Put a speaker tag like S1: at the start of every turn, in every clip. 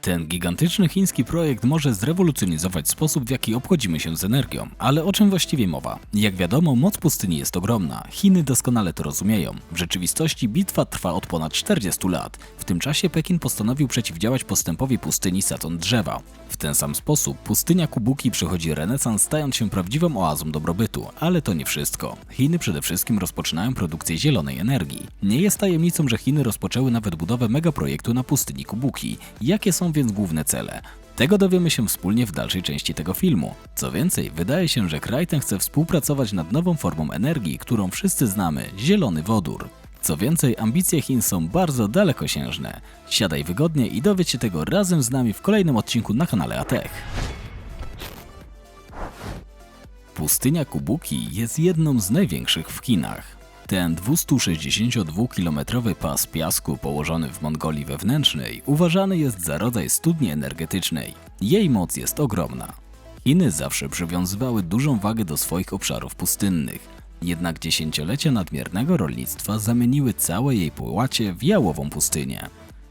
S1: Ten gigantyczny chiński projekt może zrewolucjonizować sposób, w jaki obchodzimy się z energią, ale o czym właściwie mowa? Jak wiadomo, moc pustyni jest ogromna. Chiny doskonale to rozumieją. W rzeczywistości bitwa trwa od ponad 40 lat. W tym czasie Pekin postanowił przeciwdziałać postępowi pustyni sadzon drzewa. W ten sam sposób pustynia Kubuki przechodzi renesans, stając się prawdziwą oazą dobrobytu, ale to nie wszystko. Chiny przede wszystkim rozpoczynają produkcję zielonej energii. Nie jest tajemnicą, że Chiny rozpoczęły nawet budowę megaprojektu na pustyni Kubuki. Jakie są więc główne cele? Tego dowiemy się wspólnie w dalszej części tego filmu. Co więcej, wydaje się, że kraj ten chce współpracować nad nową formą energii, którą wszyscy znamy zielony wodór. Co więcej, ambicje Chin są bardzo dalekosiężne. Siadaj wygodnie i dowiedz się tego razem z nami w kolejnym odcinku na kanale Atech. Pustynia Kubuki jest jedną z największych w Chinach. Ten 262-kilometrowy pas piasku położony w Mongolii wewnętrznej uważany jest za rodzaj studni energetycznej. Jej moc jest ogromna. Chiny zawsze przywiązywały dużą wagę do swoich obszarów pustynnych, jednak dziesięciolecia nadmiernego rolnictwa zamieniły całe jej połacie w jałową pustynię.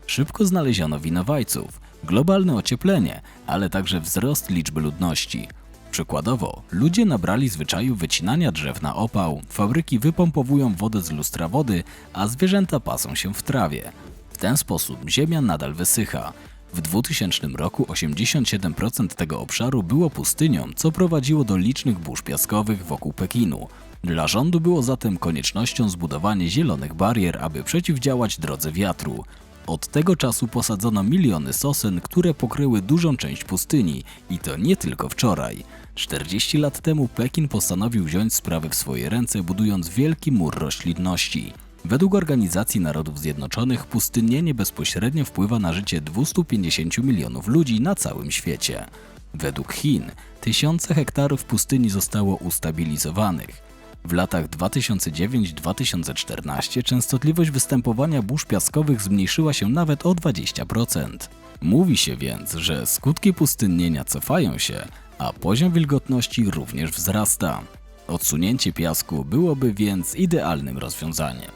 S1: Szybko znaleziono winowajców, globalne ocieplenie, ale także wzrost liczby ludności. Przykładowo, ludzie nabrali zwyczaju wycinania drzew na opał, fabryki wypompowują wodę z lustra wody, a zwierzęta pasą się w trawie. W ten sposób ziemia nadal wysycha. W 2000 roku 87% tego obszaru było pustynią, co prowadziło do licznych burz piaskowych wokół Pekinu. Dla rządu było zatem koniecznością zbudowanie zielonych barier, aby przeciwdziałać drodze wiatru. Od tego czasu posadzono miliony sosen, które pokryły dużą część pustyni i to nie tylko wczoraj. 40 lat temu Pekin postanowił wziąć sprawy w swoje ręce, budując wielki mur roślinności. Według Organizacji Narodów Zjednoczonych pustynnienie bezpośrednio wpływa na życie 250 milionów ludzi na całym świecie. Według Chin tysiące hektarów pustyni zostało ustabilizowanych. W latach 2009-2014 częstotliwość występowania burz piaskowych zmniejszyła się nawet o 20%. Mówi się więc, że skutki pustynnienia cofają się, a poziom wilgotności również wzrasta. Odsunięcie piasku byłoby więc idealnym rozwiązaniem.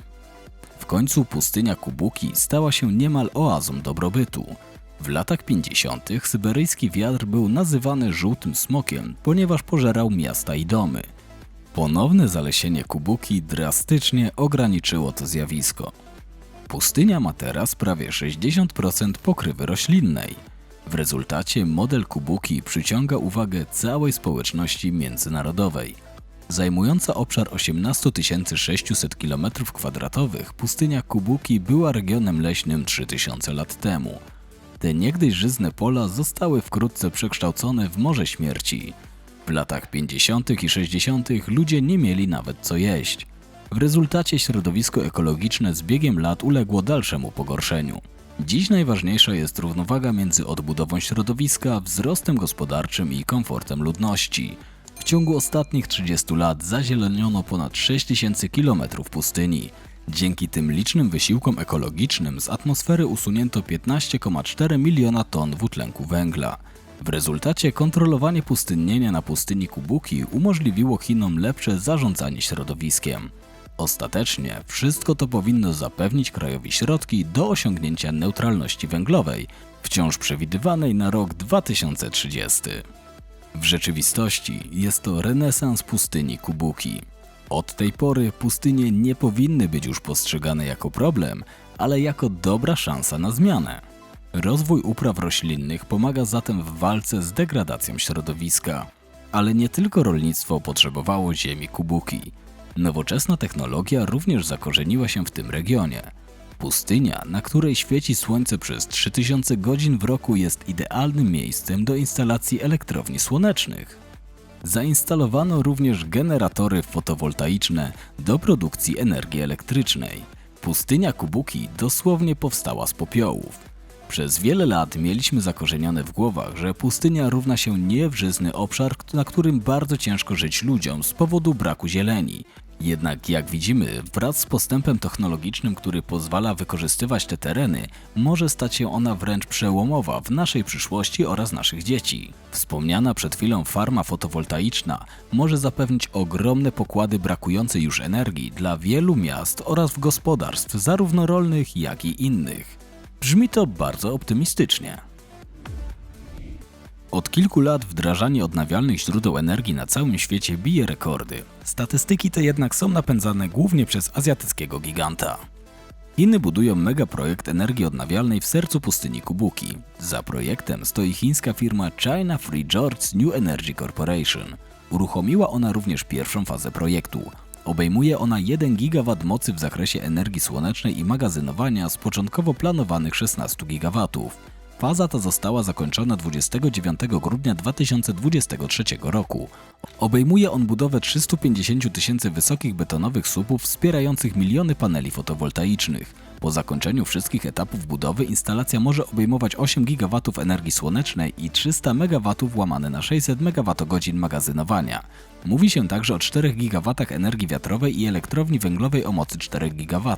S1: W końcu pustynia Kubuki stała się niemal oazą dobrobytu. W latach 50. syberyjski wiatr był nazywany żółtym smokiem, ponieważ pożerał miasta i domy. Ponowne zalesienie Kubuki drastycznie ograniczyło to zjawisko. Pustynia ma teraz prawie 60% pokrywy roślinnej. W rezultacie model Kubuki przyciąga uwagę całej społeczności międzynarodowej. Zajmująca obszar 18 600 km2, pustynia Kubuki była regionem leśnym 3000 lat temu. Te niegdyś żyzne pola zostały wkrótce przekształcone w Morze Śmierci. W latach 50. i 60. ludzie nie mieli nawet co jeść. W rezultacie środowisko ekologiczne z biegiem lat uległo dalszemu pogorszeniu. Dziś najważniejsza jest równowaga między odbudową środowiska, wzrostem gospodarczym i komfortem ludności. W ciągu ostatnich 30 lat zazieleniono ponad 6000 km pustyni. Dzięki tym licznym wysiłkom ekologicznym z atmosfery usunięto 15,4 miliona ton dwutlenku węgla. W rezultacie kontrolowanie pustynnienia na pustyni Kubuki umożliwiło Chinom lepsze zarządzanie środowiskiem. Ostatecznie wszystko to powinno zapewnić krajowi środki do osiągnięcia neutralności węglowej, wciąż przewidywanej na rok 2030. W rzeczywistości jest to renesans pustyni Kubuki. Od tej pory pustynie nie powinny być już postrzegane jako problem, ale jako dobra szansa na zmianę. Rozwój upraw roślinnych pomaga zatem w walce z degradacją środowiska. Ale nie tylko rolnictwo potrzebowało ziemi Kubuki. Nowoczesna technologia również zakorzeniła się w tym regionie. Pustynia, na której świeci słońce przez 3000 godzin w roku, jest idealnym miejscem do instalacji elektrowni słonecznych. Zainstalowano również generatory fotowoltaiczne do produkcji energii elektrycznej. Pustynia Kubuki dosłownie powstała z popiołów. Przez wiele lat mieliśmy zakorzenione w głowach, że pustynia równa się niewrzyzny obszar, na którym bardzo ciężko żyć ludziom z powodu braku zieleni. Jednak jak widzimy, wraz z postępem technologicznym, który pozwala wykorzystywać te tereny, może stać się ona wręcz przełomowa w naszej przyszłości oraz naszych dzieci. Wspomniana przed chwilą farma fotowoltaiczna może zapewnić ogromne pokłady brakującej już energii dla wielu miast oraz gospodarstw, zarówno rolnych, jak i innych. Brzmi to bardzo optymistycznie. Od kilku lat wdrażanie odnawialnych źródeł energii na całym świecie bije rekordy. Statystyki te jednak są napędzane głównie przez azjatyckiego giganta. Chiny budują megaprojekt energii odnawialnej w sercu pustyni Kubuki. Za projektem stoi chińska firma China Free George New Energy Corporation. Uruchomiła ona również pierwszą fazę projektu. Obejmuje ona 1 GW mocy w zakresie energii słonecznej i magazynowania z początkowo planowanych 16 GW. Faza ta została zakończona 29 grudnia 2023 roku. Obejmuje on budowę 350 tysięcy wysokich betonowych słupów wspierających miliony paneli fotowoltaicznych. Po zakończeniu wszystkich etapów budowy instalacja może obejmować 8 GW energii słonecznej i 300 MW łamane na 600 MWh magazynowania. Mówi się także o 4 GW energii wiatrowej i elektrowni węglowej o mocy 4 GW.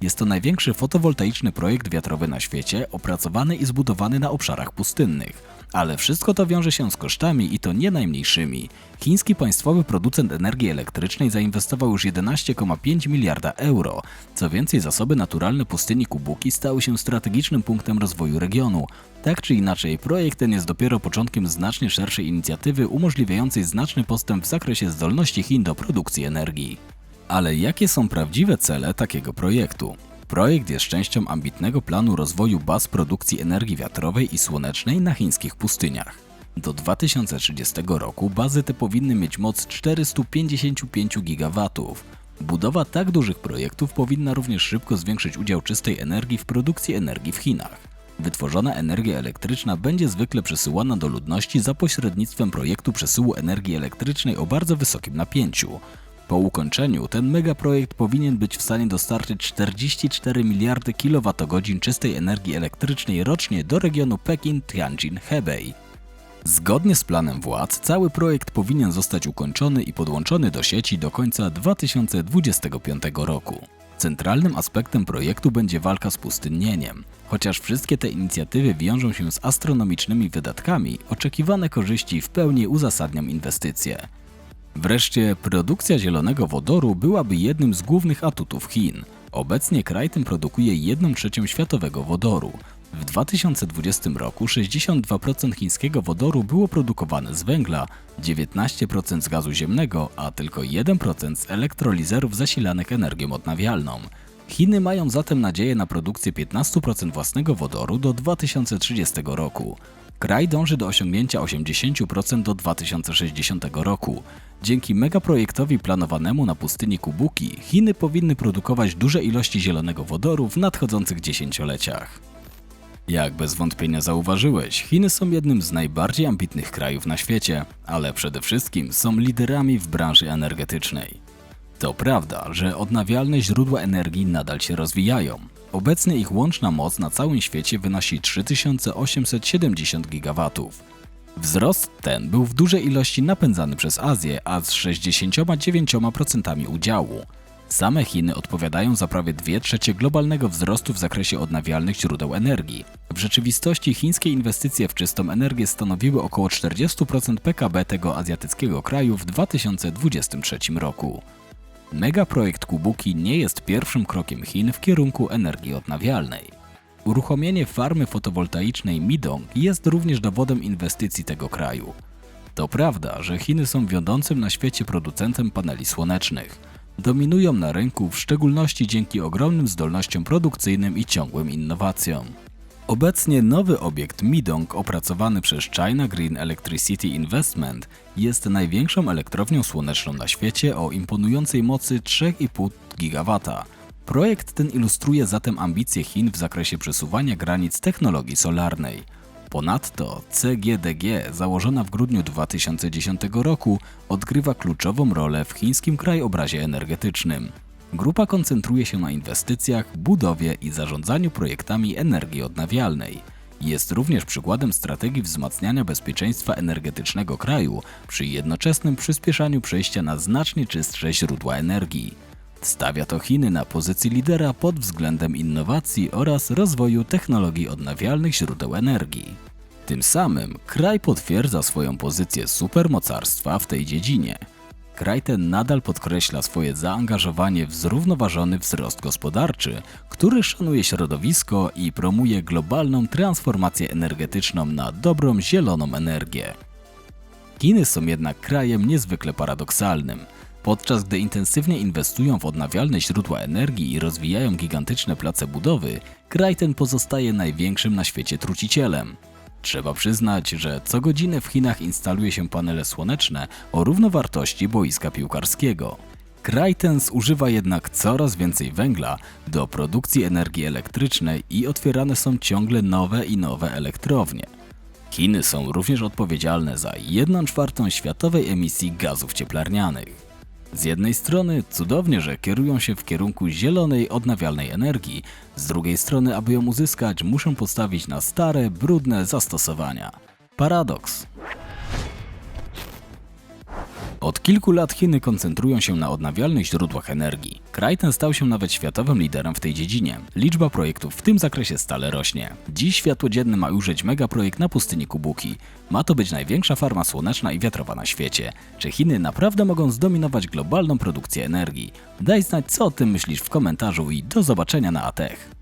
S1: Jest to największy fotowoltaiczny projekt wiatrowy na świecie, opracowany i zbudowany na obszarach pustynnych. Ale wszystko to wiąże się z kosztami i to nie najmniejszymi. Chiński państwowy producent energii elektrycznej zainwestował już 11,5 miliarda euro. Co więcej, zasoby naturalne pustyni Kubuki stały się strategicznym punktem rozwoju regionu. Tak czy inaczej, projekt ten jest dopiero początkiem znacznie szerszej inicjatywy umożliwiającej znaczny postęp w zakresie zdolności Chin do produkcji energii. Ale jakie są prawdziwe cele takiego projektu? Projekt jest częścią ambitnego planu rozwoju baz produkcji energii wiatrowej i słonecznej na chińskich pustyniach. Do 2030 roku bazy te powinny mieć moc 455 GW. Budowa tak dużych projektów powinna również szybko zwiększyć udział czystej energii w produkcji energii w Chinach. Wytworzona energia elektryczna będzie zwykle przesyłana do ludności za pośrednictwem projektu przesyłu energii elektrycznej o bardzo wysokim napięciu. Po ukończeniu ten megaprojekt powinien być w stanie dostarczyć 44 miliardy kWh czystej energii elektrycznej rocznie do regionu Pekin-Tianjin-Hebei. Zgodnie z planem władz, cały projekt powinien zostać ukończony i podłączony do sieci do końca 2025 roku. Centralnym aspektem projektu będzie walka z pustynnieniem. Chociaż wszystkie te inicjatywy wiążą się z astronomicznymi wydatkami, oczekiwane korzyści w pełni uzasadnią inwestycje. Wreszcie produkcja zielonego wodoru byłaby jednym z głównych atutów Chin. Obecnie kraj ten produkuje 1 trzecią światowego wodoru. W 2020 roku 62% chińskiego wodoru było produkowane z węgla, 19% z gazu ziemnego, a tylko 1% z elektrolizerów zasilanych energią odnawialną. Chiny mają zatem nadzieję na produkcję 15% własnego wodoru do 2030 roku. Kraj dąży do osiągnięcia 80% do 2060 roku. Dzięki megaprojektowi planowanemu na pustyni Kubuki, Chiny powinny produkować duże ilości zielonego wodoru w nadchodzących dziesięcioleciach. Jak bez wątpienia zauważyłeś, Chiny są jednym z najbardziej ambitnych krajów na świecie, ale przede wszystkim są liderami w branży energetycznej. To prawda, że odnawialne źródła energii nadal się rozwijają. Obecnie ich łączna moc na całym świecie wynosi 3870 GW. Wzrost ten był w dużej ilości napędzany przez Azję, a z 69% udziału. Same Chiny odpowiadają za prawie 2 trzecie globalnego wzrostu w zakresie odnawialnych źródeł energii. W rzeczywistości chińskie inwestycje w czystą energię stanowiły około 40% PKB tego azjatyckiego kraju w 2023 roku. Megaprojekt Kubuki nie jest pierwszym krokiem Chin w kierunku energii odnawialnej. Uruchomienie farmy fotowoltaicznej Midong jest również dowodem inwestycji tego kraju. To prawda, że Chiny są wiodącym na świecie producentem paneli słonecznych. Dominują na rynku w szczególności dzięki ogromnym zdolnościom produkcyjnym i ciągłym innowacjom. Obecnie nowy obiekt Midong opracowany przez China Green Electricity Investment jest największą elektrownią słoneczną na świecie o imponującej mocy 3,5 GW. Projekt ten ilustruje zatem ambicje Chin w zakresie przesuwania granic technologii solarnej. Ponadto CGDG, założona w grudniu 2010 roku, odgrywa kluczową rolę w chińskim krajobrazie energetycznym. Grupa koncentruje się na inwestycjach, budowie i zarządzaniu projektami energii odnawialnej. Jest również przykładem strategii wzmacniania bezpieczeństwa energetycznego kraju przy jednoczesnym przyspieszaniu przejścia na znacznie czystsze źródła energii. Stawia to Chiny na pozycji lidera pod względem innowacji oraz rozwoju technologii odnawialnych źródeł energii. Tym samym kraj potwierdza swoją pozycję supermocarstwa w tej dziedzinie. Kraiten nadal podkreśla swoje zaangażowanie w zrównoważony wzrost gospodarczy, który szanuje środowisko i promuje globalną transformację energetyczną na dobrą zieloną energię. Chiny są jednak krajem niezwykle paradoksalnym. Podczas gdy intensywnie inwestują w odnawialne źródła energii i rozwijają gigantyczne place budowy, kraj ten pozostaje największym na świecie trucicielem. Trzeba przyznać, że co godzinę w Chinach instaluje się panele słoneczne o równowartości boiska piłkarskiego. Kraj ten zużywa jednak coraz więcej węgla do produkcji energii elektrycznej i otwierane są ciągle nowe i nowe elektrownie. Chiny są również odpowiedzialne za 1 czwartą światowej emisji gazów cieplarnianych. Z jednej strony cudownie, że kierują się w kierunku zielonej, odnawialnej energii, z drugiej strony, aby ją uzyskać, muszą postawić na stare, brudne zastosowania. Paradoks. Od kilku lat Chiny koncentrują się na odnawialnych źródłach energii. Kraj ten stał się nawet światowym liderem w tej dziedzinie. Liczba projektów w tym zakresie stale rośnie. Dziś światło dzienne ma ujrzeć megaprojekt na pustyni Kubuki. Ma to być największa farma słoneczna i wiatrowa na świecie. Czy Chiny naprawdę mogą zdominować globalną produkcję energii? Daj znać, co o tym myślisz w komentarzu i do zobaczenia na Atech.